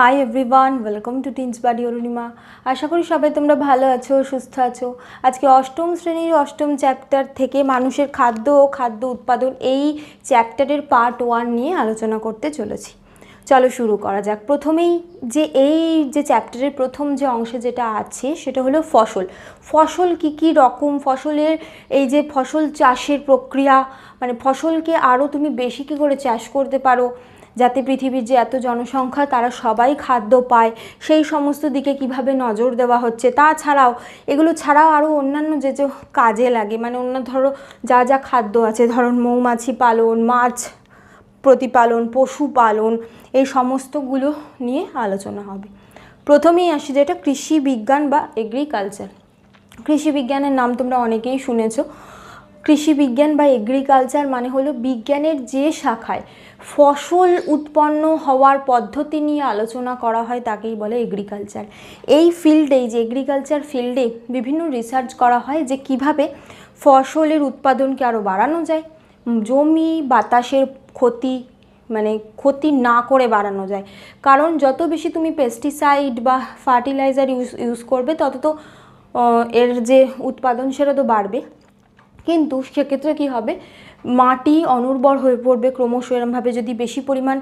High everyone welcome to টিনস বাড়ি অরুণিমা আশা করি সবাই তোমরা ভালো আছো, সুস্থ আছো। আজকে অষ্টম শ্রেণির অষ্টম চ্যাপ্টার থেকে মানুষের খাদ্য ও খাদ্য উৎপাদন এই চ্যাপ্টারের পার্ট ওয়ান নিয়ে আলোচনা করতে চলেছি। চলো শুরু করা যাক। প্রথমেই যে এই যে চ্যাপ্টারের প্রথম যে অংশে যেটা আছে, সেটা হলো ফসল। ফসল কি কি রকম? ফসলের এই যে ফসল চাষের প্রক্রিয়া মানে ফসলকে আরও তুমি বেশি কী করে চাষ করতে পারো? যাতে পৃথিবীর যে এত জনসংখ্যা, তারা সবাই খাদ্য পায়, সেই সমস্ত দিকে কীভাবে নজর দেওয়া হচ্ছে, তাছাড়াও এগুলো ছাড়াও আরও অন্যান্য যে যে কাজে লাগে মানে অন্য ধরো যা যা খাদ্য আছে, ধরুন মৌমাছি পালন, মাছ প্রতিপালন পশুপালন এই সমস্তগুলো নিয়ে আলোচনা হবে। প্রথমেই আসি যেটা কৃষি বিজ্ঞান বা এগ্রিকালচার কৃষি বিজ্ঞানের নাম তোমরা অনেকেই শুনেছো। কৃষি বিজ্ঞান বা এগ্রিকালচার মানে হলো বিজ্ঞানের যে শাখায় ফসল উৎপন্ন হওয়ার পদ্ধতি নিয়ে আলোচনা করা হয় তাকেই বলে এগ্রিকালচার এই ফিল্ডে যে এগ্রিকালচার ফিল্ডে বিভিন্ন রিসার্চ করা হয় যে কীভাবে ফসলের উৎপাদনকে আরও বাড়ানো যায়, জমি বাতাসের ক্ষতি মানে ক্ষতি না করে বাড়ানো যায়। কারণ যত বেশি তুমি পেস্টিসাইড বা ফার্টিলাইজার ইউজ ইউজ করবে তত তো এর যে উৎপাদন সেটা তো বাড়বে। কিন্তু সেক্ষেত্রে কি হবে? মাটি অনুর্বর হয়ে পড়বে, ক্রমশ এরমভাবে যদি বেশি পরিমাণ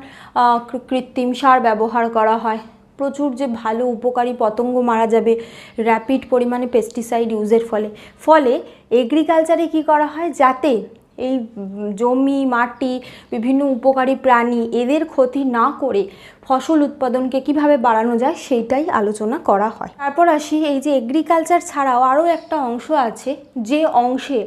কৃত্রিম সার ব্যবহার করা হয়। প্রচুর যে ভালো উপকারী পতঙ্গ মারা যাবে র্যাপিড পরিমাণে পেস্টিসাইড ইউজের ফলে। ফলে এগ্রিকালচারে কি করা হয়? যাতে এই জমি, মাটি, বিভিন্ন উপকারী প্রাণী এদের ক্ষতি না করে ফসল উৎপাদনকে কীভাবে বাড়ানো যায় সেইটাই আলোচনা করা হয়। তারপর আসি এই যে এগ্রিকালচার ছাড়াও আরও একটা অংশ আছে, যে অংশে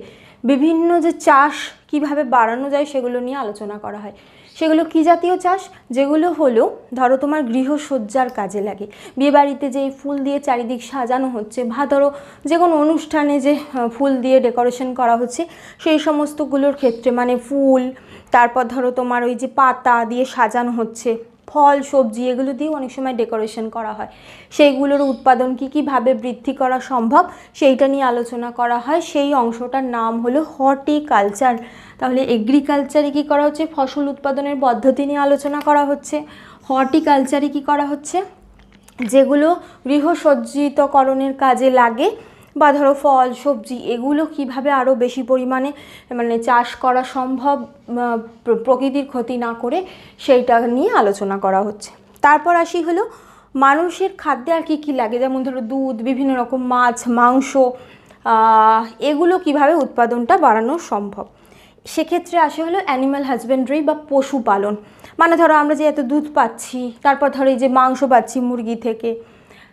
বিভিন্ন যে চাষ কীভাবে বাড়ানো যায় সেগুলো নিয়ে আলোচনা করা হয়। সেগুলো কী জাতীয় চাষ? যেগুলো হলো, ধরো তোমার গৃহসজ্জার কাজে লাগে। বিয়েবাড়িতে যে ফুল দিয়ে চারিদিক সাজানো হচ্ছে বা ধরো যে কোনো অনুষ্ঠানে যে ফুল দিয়ে ডেকোরেশন করা হচ্ছে, সেই সমস্তগুলোর ক্ষেত্রে মানে ফুল, তারপর ধরো তোমার ওই যে পাতা দিয়ে সাজানো হচ্ছে। ফল, সবজি এগুলো দিয়েও অনেক সময় ডেকোরেশন করা হয়। সেইগুলোর উৎপাদন কী কীভাবে বৃদ্ধি করা সম্ভব সেইটা নিয়ে আলোচনা করা হয়। সেই অংশটার নাম হলো হর্টিকালচার। তাহলে এগ্রিকালচারে কী করা হচ্ছে? ফসল উৎপাদনের পদ্ধতি নিয়ে আলোচনা করা হচ্ছে। হর্টিকালচারে কী করা হচ্ছে? যেগুলো গৃহসজ্জিতকরণের কাজে লাগে বা ধরো ফল, সবজি, এগুলো কীভাবে আরও বেশি পরিমাণে মানে চাষ করা সম্ভব প্রকৃতির ক্ষতি না করে সেইটা নিয়ে আলোচনা করা হচ্ছে। তারপর আসি হলো মানুষের খাদ্যে আর কী কী লাগে? যেমন ধরো দুধ, বিভিন্ন রকম মাছ, মাংস এগুলো কীভাবে উৎপাদনটা বাড়ানো সম্ভব? সেক্ষেত্রে আসে হলো অ্যানিম্যাল হাজবেন্ডারি বা পশুপালন। মানে ধরো আমরা যে এত দুধ পাচ্ছি, তারপর ধরো এই যে মাংস পাচ্ছি মুরগি থেকে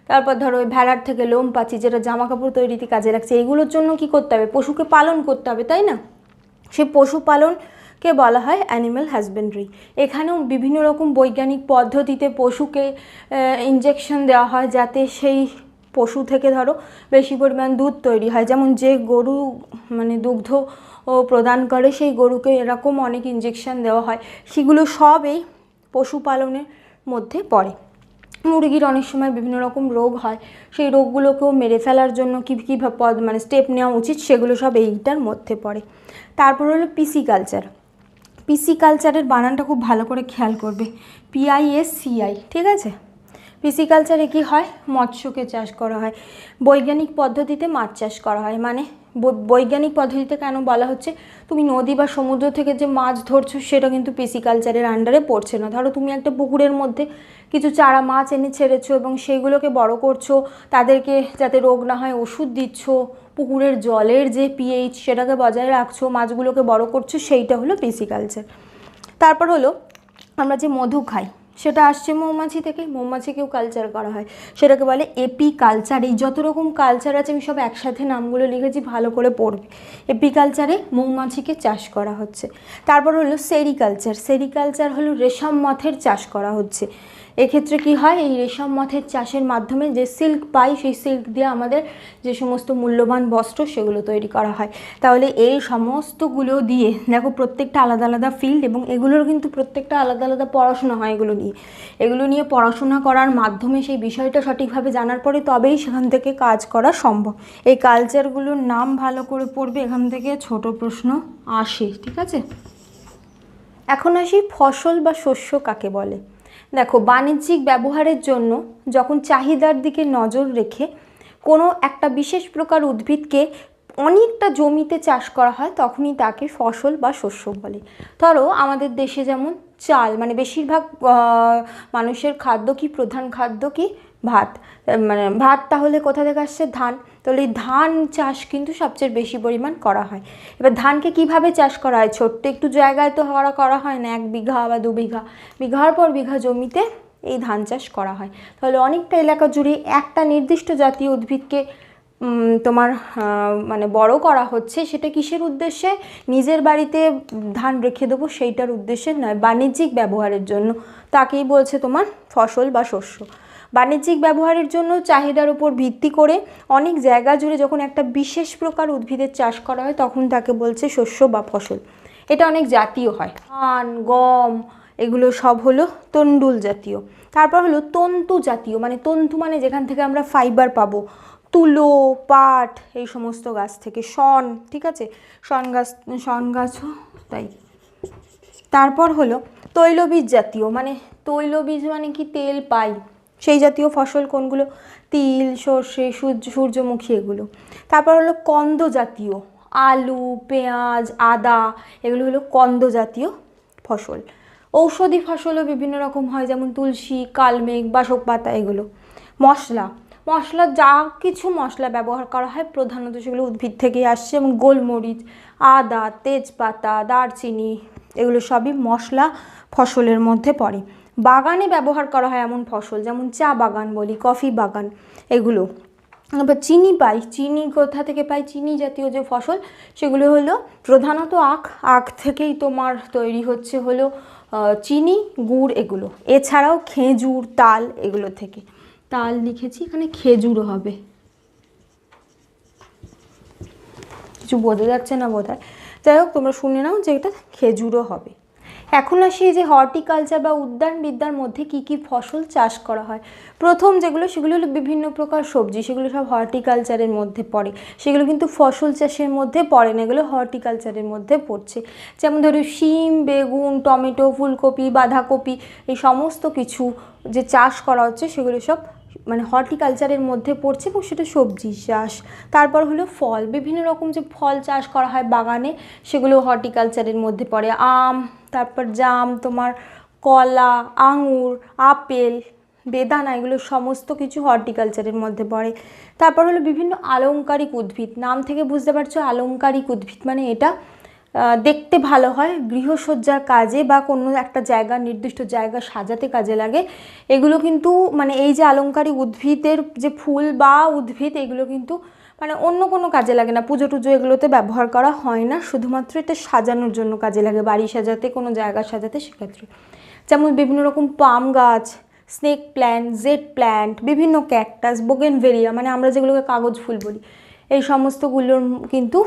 তারপর ধরো ওই ভেড়ার থেকে লোম পাচ্ছি, যেটা জামা কাপড় তৈরিতে কাজে লাগছে এইগুলোর জন্য কি করতে হবে? পশুকে পালন করতে হবে, তাই না? সে পশুপালনকে বলা হয় অ্যানিম্যাল হাজবেন্ডারি এখানেও বিভিন্ন রকম বৈজ্ঞানিক পদ্ধতিতে পশুকে ইনজেকশন দেওয়া হয় যাতে সেই পশু থেকে ধরো বেশি পরিমাণ দুধ তৈরি হয়। যেমন যে গরু মানে দুগ্ধ প্রদান করে, সেই গরুকে এরকম অনেক ইনজেকশন দেওয়া হয়। সেগুলো সব এই পশুপালনের মধ্যে পড়ে। মুরগির অনেক সময় বিভিন্ন রকম রোগ হয়, সেই রোগগুলোকেও মেরে ফেলার জন্য কী কী পদ মানে স্টেপ নেওয়া উচিত সেগুলো সব এইটার মধ্যে পড়ে। তারপর হলো পিসি কালচার পিসি কালচারের বানানটা খুব ভালো করে খেয়াল করবে। পিআইএস সিআই ঠিক আছে? পিসিকালচারে কি হয়? মৎস্যকে চাষ করা হয়। বৈজ্ঞানিক পদ্ধতিতে মাছ চাষ করা হয়। মানে বৈজ্ঞানিক পদ্ধতিতে কেন বলা হচ্ছে? তুমি নদী বা সমুদ্র থেকে যে মাছ ধরছো, সেটা কিন্তু পিসিকালচারের আন্ডারে পড়ছে না। ধরো তুমি একটা পুকুরের মধ্যে কিছু চারা মাছ এনে ছেড়েছো এবং সেইগুলোকে বড় করছ, তাদেরকে যাতে রোগ না হয় ওষুধ দিচ্ছ, পুকুরের জলের যে পিএইচ সেটাকে বজায় রাখছো, মাছগুলোকে বড় করছ, সেইটা হলো পিসিকালচার। তারপর হলো আমরা যে মধু খাই সেটা আসছে মৌমাছি থেকে, মৌমাছিকেও কালচার করা হয়। সেটাকে বলে এপি কালচার এই যত রকম কালচার আছে আমি সব একসাথে নামগুলো লিখেছি, ভালো করে পড়বে। এপি কালচারে মৌমাছিকে চাষ করা হচ্ছে। তারপর হলো সেরিকালচার সেরিকালচার হলো রেশম মথের চাষ করা হচ্ছে। এক্ষেত্রে কি হয়? এই রেশম মথের চাষের মাধ্যমে যে সিল্ক পাই, সেই সিল্ক দিয়ে আমাদের যে সমস্ত মূল্যবান বস্ত্র, সেগুলো তৈরি করা হয়। তাহলে এই সমস্তগুলো দিয়ে, দেখো প্রত্যেকটা আলাদা আলাদা ফিল্ড এবং এগুলোর কিন্তু প্রত্যেকটা আলাদা আলাদা পড়াশোনা হয় এগুলো নিয়ে। এগুলো নিয়ে পড়াশোনা করার মাধ্যমে সেই বিষয়টা সঠিকভাবে জানার পরে তবেই সেখান থেকে কাজ করা সম্ভব। এই কালচারগুলোর নাম ভালো করে পড়বে, এখান থেকে ছোট প্রশ্ন আসে, ঠিক আছে? এখন আসি ফসল বা শস্য কাকে বলে? দেখো, বাণিজ্যিক ব্যবহারের জন্য যখন চাহিদার দিকে নজর রেখে কোনো একটা বিশেষ প্রকার উদ্ভিদকে অনেকটা জমিতে চাষ করা হয়, তখনই তাকে ফসল বা শস্য বলে। ধরো, আমাদের দেশে যেমন চাল মানে বেশিরভাগ মানুষের খাদ্য কি? প্রধান খাদ্য কি? ভাত মানে ভাত তাহলে কোথা থেকে আসছে? ধান। তাহলে এই ধান চাষ কিন্তু সবচেয়ে বেশি পরিমাণ করা হয়। এবার ধানকে কীভাবে চাষ করা হয়? ছোট্ট একটু জায়গায় তো হওয়া করা হয় না, এক বিঘা বা দু বিঘা। বিঘার পর বিঘা জমিতে এই ধান চাষ করা হয়। তাহলে অনেকটা এলাকা জুড়ে একটা নির্দিষ্ট জাতীয় উদ্ভিদকে তোমার মানে বড় করা হচ্ছে, সেটা কিসের উদ্দেশ্যে? নিজের বাড়িতে ধান রেখে দেবো সেইটার উদ্দেশ্যে নয়, বাণিজ্যিক ব্যবহারের জন্য। তাকেই বলছে তোমার ফসল বা শস্য। বাণিজ্যিক ব্যবহারের জন্য চাহিদার উপর ভিত্তি করে অনেক জায়গা জুড়ে যখন একটা বিশেষ প্রকার উদ্ভিদের চাষ করা হয়, তখন তাকে বলছে শস্য বা ফসল। এটা অনেক জাতীয় হয়। ধান, গম, এগুলো সব হলো তন্ডুল জাতীয়। তারপর হলো তন্তু জাতীয় মানে তন্তু মানে যেখান থেকে আমরা ফাইবার পাবো। তুলো, পাট, এই সমস্ত গাছ থেকে। শন, ঠিক আছে? শন গাছ, শন গাছও, তাই। তারপর হলো তৈলবীজ জাতীয় মানে তৈলবীজ মানে কি? তেল পাই। সেই জাতীয় ফসল কোনগুলো? তিল, সর্ষে, সূর্য, সূর্যমুখী এগুলো। তারপর হলো কন্দ জাতীয়। আলু, পেঁয়াজ, আদা, এগুলো হলো কন্দ জাতীয় ফসল। ঔষধি ফসলও বিভিন্ন রকম হয়, যেমন তুলসী, কালমেঘ বাসক পাতা এগুলো। মশলা। মশলা যা কিছু মশলা ব্যবহার করা হয়, প্রধানত সেগুলো উদ্ভিদ থেকেই আসছে এবং গোলমরিচ, আদা, তেজপাতা, দারচিনি, এগুলো সবই মশলা ফসলের মধ্যে পড়ে। বাগানে ব্যবহার করা হয় এমন ফসল, যেমন চা বাগান বলি, কফি বাগান, এগুলো। আবার চিনি পাই, চিনি কোথা থেকে পাই? চিনি জাতীয় যে ফসল, সেগুলো হলো প্রধানত আখ আখ থেকেই তোমার তৈরি হচ্ছে হলো চিনি, গুড় এগুলো। এছাড়াও খেজুর, তাল এগুলো থেকে। তাল লিখেছি, এখানে খেজুরও হবে। কিছু বোঝা যাচ্ছে না বোধ হয় যাই হোক, তোমরা শুনে নাও যে এটা খেজুরও হবে। এখন আসি যে হর্টিকালচার বা উদ্যানবিদ্যার মধ্যে কি কি ফসল চাষ করা হয়। প্রথম যেগুলো, সেগুলো হলো বিভিন্ন প্রকার সবজি, সেগুলো সব হর্টিকালচারের মধ্যে পড়ে। সেগুলো কিন্তু ফসল চাষের মধ্যে পড়ে না, এগুলো হর্টিকালচারের মধ্যে পড়ছে। যেমন ধরো শিম, বেগুন, টমেটো, ফুলকপি, বাঁধাকপি, এই সমস্ত কিছু যে চাষ করা হচ্ছে, সেগুলো সব মানে হর্টিকালচারের মধ্যে পড়ছে এবং সেটা সবজি চাষ। তারপর হলো ফল, বিভিন্ন রকম যে ফল চাষ করা হয় বাগানে, সেগুলো হর্টিকালচারের মধ্যে পড়ে। আম, তারপর জাম, তোমার কলা, আঙুর, আপেল, বেদানা, এগুলো সমস্ত কিছু হর্টিকালচারের মধ্যে পড়ে। তারপর হলো বিভিন্ন আলংকারিক উদ্ভিদ। নাম থেকে বুঝতে পারছ আলংকারিক উদ্ভিদ মানে এটা? দেখতে ভালো হয়, গৃহসজ্জার কাজে বা কোনো একটা জায়গা, নির্দিষ্ট জায়গা সাজাতে কাজে লাগে। এগুলো কিন্তু মানে এই যে আলংকারিক উদ্ভিদের যে ফুল বা উদ্ভিদ, এগুলো কিন্তু মানে অন্য কোনো কাজে লাগে না। পুজো টুজো এগুলোতে ব্যবহার করা হয় না, শুধুমাত্র এটা সাজানোর জন্য কাজে লাগে, বাড়ি সাজাতে, কোনো জায়গা সাজাতে সেক্ষেত্রে। যেমন বিভিন্ন রকম পাম গাছ, স্নেক প্ল্যান্ট, জেড প্ল্যান্ট, বিভিন্ন ক্যাকটাস বোগেনভেরিয়া মানে আমরা যেগুলোকে কাগজ ফুল বলি, এই সমস্তগুলোর কিন্তু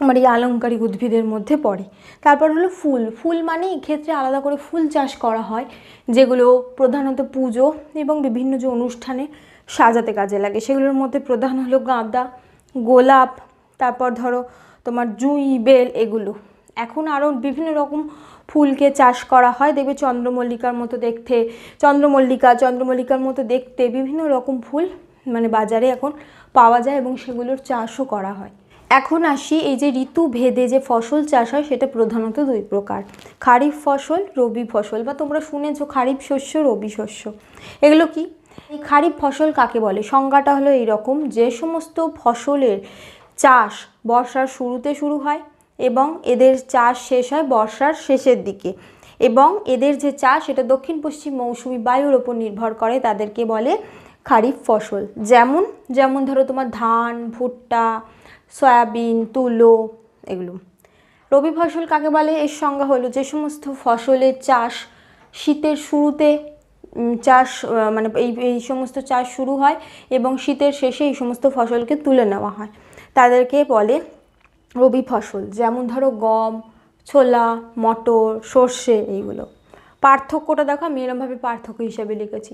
আমার এই আলংকারিক উদ্ভিদের মধ্যে পড়ে। তারপর হলো ফুল। ফুল মানে এক্ষেত্রে আলাদা করে ফুল চাষ করা হয়, যেগুলো প্রধানত পুজো এবং বিভিন্ন যে অনুষ্ঠানে সাজাতে কাজে লাগে। সেগুলোর মধ্যে প্রধান হলো গাঁদা, গোলাপ, তারপর ধরো তোমার জুঁই, বেল এগুলো। এখন আরও বিভিন্ন রকম ফুলকে চাষ করা হয়। দেখবে চন্দ্রমল্লিকার মতো দেখতে, চন্দ্রমল্লিকা, চন্দ্রমল্লিকার মতো দেখতে বিভিন্ন রকম ফুল মানে বাজারে এখন পাওয়া যায় এবং সেগুলোর চাষও করা হয়। এখন আসি এই যে ঋতু ভেদে যে ফসল চাষ হয়, সেটা প্রধানত দুই প্রকার। খারিফ ফসল, রবি ফসল বা তোমরা শুনেছো খারিফ শস্য, রবি শস্য। এগুলো কি? এই খারিফ ফসল কাকে বলে? সংজ্ঞাটা হলো এইরকম, যে সমস্ত ফসলের চাষ বর্ষার শুরুতে শুরু হয় এবং এদের চাষ শেষ হয় বর্ষার শেষের দিকে। এবং এদের যে চাষ এটা দক্ষিণ, পশ্চিম মৌসুমি বায়ুর ওপর নির্ভর করে, তাদেরকে বলে খারিফ ফসল। যেমন যেমন ধরো তোমার ধান, ভুট্টা সয়াবিন, তুলো, এগুলো। রবি ফসল কাকে বলে? এর সংজ্ঞা হলো যে সমস্ত ফসলের চাষ শীতের শুরুতে চাষ মানে এই এই সমস্ত চাষ শুরু হয় এবং শীতের শেষে এই সমস্ত ফসলকে তুলে নেওয়া হয়। তাদেরকে বলে রবি ফসল। যেমন ধরো গম, ছোলা, মটর, সর্ষে, এইগুলো। পার্থক্যটা দেখো, আমি এরমভাবে পার্থক্য হিসাবে লিখেছি।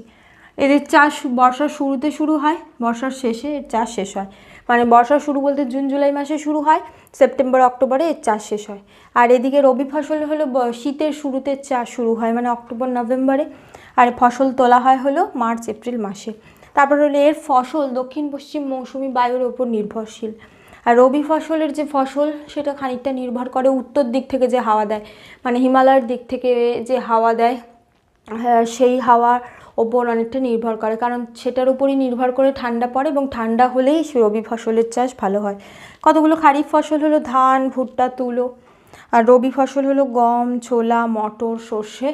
এদের চাষ বর্ষার শুরুতে শুরু হয় বর্ষার শেষে এর চাষ শেষ হয়। মানে বর্ষা শুরু বলতে জুন জুলাই মাসে শুরু হয় সেপ্টেম্বর অক্টোবরে এর চাষ শেষ হয়। আর এদিকে রবি ফসল হলো শীতের শুরুতে চাষ শুরু হয় মানে অক্টোবর নভেম্বরে। আর ফসল তোলা হয় হলো মার্চ এপ্রিল মাসে। তারপর হলো এর ফসল দক্ষিণ পশ্চিম মৌসুমি বায়ুর ওপর নির্ভরশীল। আর রবি ফসলের যে ফসল সেটা খানিকটা নির্ভর করে উত্তর দিক থেকে যে হাওয়া দেয়। মানে হিমালয়ের দিক থেকে যে হাওয়া দেয় হ্যাঁ, সেই হাওয়ার ওপর অনেকটা নির্ভর করে, কারণ সেটার উপরই নির্ভর করে ঠান্ডা পড়ে এবং ঠান্ডা হলেই রবি ফসলের চাষ ভালো হয়। কতগুলো খারিফ ফসল হলো? ধান, ভুট্টা, তুলো। আর রবি ফসল হলো গম, ছোলা, মটর, সর্ষে।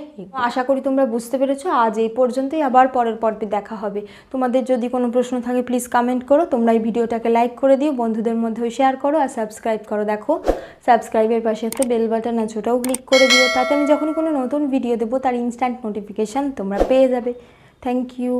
আশা করি তোমরা বুঝতে পেরেছ, আজ এই পর্যন্তই, আবার পরের পর্বে দেখা হবে। তোমাদের যদি কোনো প্রশ্ন থাকে প্লিজ কমেন্ট করো। তোমরা এই ভিডিওটাকে লাইক করে দিও, বন্ধুদের মধ্যেও শেয়ার করো আর সাবস্ক্রাইব করো। দেখো সাবস্ক্রাইবের পাশে একটা বেল বাটন আছে, ওটাও ক্লিক করে দিও। তাতে আমি যখন কোনো নতুন ভিডিও দেবো, তার ইনস্ট্যান্ট নোটিফিকেশান তোমরা পেয়ে যাবে। Thank you